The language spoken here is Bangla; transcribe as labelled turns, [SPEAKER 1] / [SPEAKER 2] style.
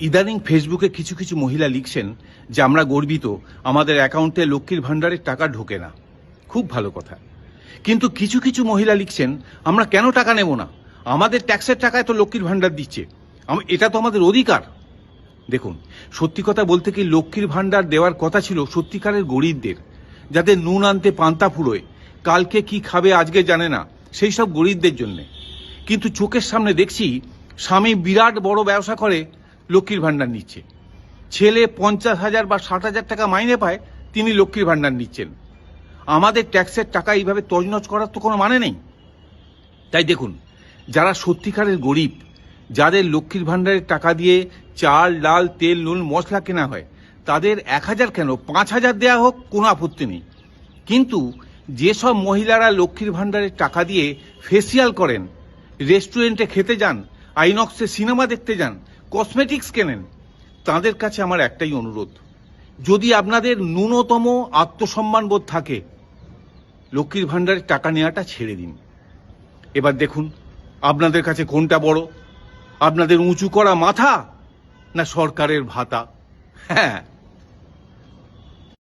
[SPEAKER 1] ইদানিং ফেসবুকে কিছু কিছু মহিলা লিখছেন যে আমরা গর্বিত, আমাদের অ্যাকাউন্টে লক্ষ্মীর ভাণ্ডারের টাকা ঢোকে না। খুব ভালো কথা। কিন্তু কিছু কিছু মহিলা লিখছেন, আমরা কেন টাকা নেব না? আমাদের ট্যাক্সের টাকায় তো লক্ষ্মীর ভাণ্ডার দিচ্ছে। এটা তো আমাদের অধিকার। দেখুন, সত্যি কথা বলতে কি লক্ষ্মীর ভাণ্ডার দেওয়ার কথা ছিল সত্যিকারের গরিবদের, যাদের নুন আনতে পান্তা ফুরোয়, কালকে কি খাবে আজকে জানে না, সেই সব গরিবদের জন্যে। কিন্তু চোখের সামনে দেখছি, স্বামী বিরাট বড় ব্যবসা করে লক্ষ্মীর ভাণ্ডার নিচ্ছে। ছেলে পঞ্চাশ হাজার বা ষাট হাজার টাকা মাইনে পায়, তিনি লক্ষ্মীর ভাণ্ডার নিচ্ছেন। আমাদের ট্যাক্সের টাকা এইভাবে তজনজ করার তো কোনো মানে নেই। তাই দেখুন, যারা সত্যিকারের গরিব, যাদের লক্ষ্মীর ভাণ্ডারের টাকা দিয়ে চাল, ডাল, তেল, নুন, মশলা কেনা হয়, তাদের এক হাজার কেন, পাঁচ হাজার দেওয়া হোক, কোনো আপত্তি নেই। কিন্তু যেসব মহিলারা লক্ষ্মীর ভাণ্ডারের টাকা দিয়ে ফেসিয়াল করেন রেস্টুরেন্টে খেতে যান আইনক্সে সিনেমা দেখতে যান কসমেটিক্স কেনেন, তাদের কাছে আমার একটাই অনুরোধ। যদি আপনাদের ন্যূনতম আত্মসম্মান বোধ থাকে, লক্ষ্মীর ভাণ্ডারের টাকা নেওয়াটা ছেড়ে দিন। এবার দেখুন, আপনাদের কাছে কোনটা বড়? আপনাদের উঁচু করা মাথা না সরকারের ভাতা? হ্যাঁ